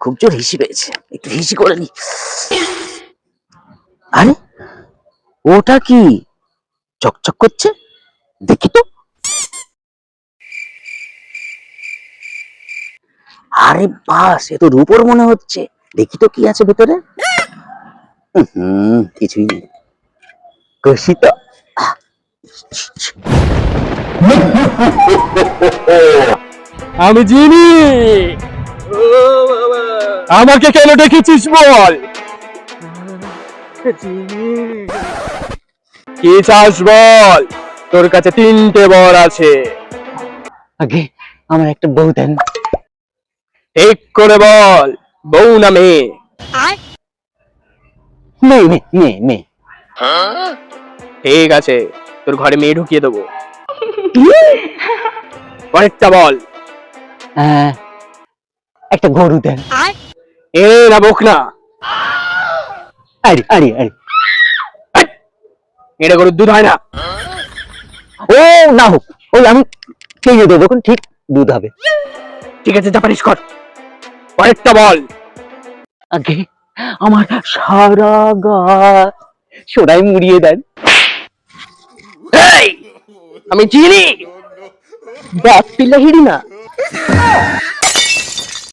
খুব জোর হিসি পেয়েছে। একটু হিসি করে নি। আরে ওটা কি চকচক করছে? দেখি তো। আরে বাস এ তো রূপর মনে হচ্ছে। দেখি তো কি আছে ভেতরে। হুম কিছুই নেই। কষি তো। আমি চিনি আমাকে কেন ডেকেছিস বল? কি চাস বল? তোর কাছে তিনটে বর আছে। আগে আমার একটা বউ দেন। ঠিক করে বল বউ না মেয়ে। মেয়ে মেয়ে মেয়ে ঠিক আছে তোর ঘরে মেয়ে ঢুকিয়ে দেবো। অনেকটা বল। আহ, একটা গরু দেন। এ না বোক না। আরে আরে আরে। এটা গরুর দুধ হয় না। ও না হোক। ওই আমি দেবো ঠিক দুধ হবে। ঠিক আছে যা পারিস কর। অনেকটা বল। আগে আমার সারা গা সোনায় মুড়িয়ে দেন। আমি চিনি। বাপ পিলা হিড়ি না।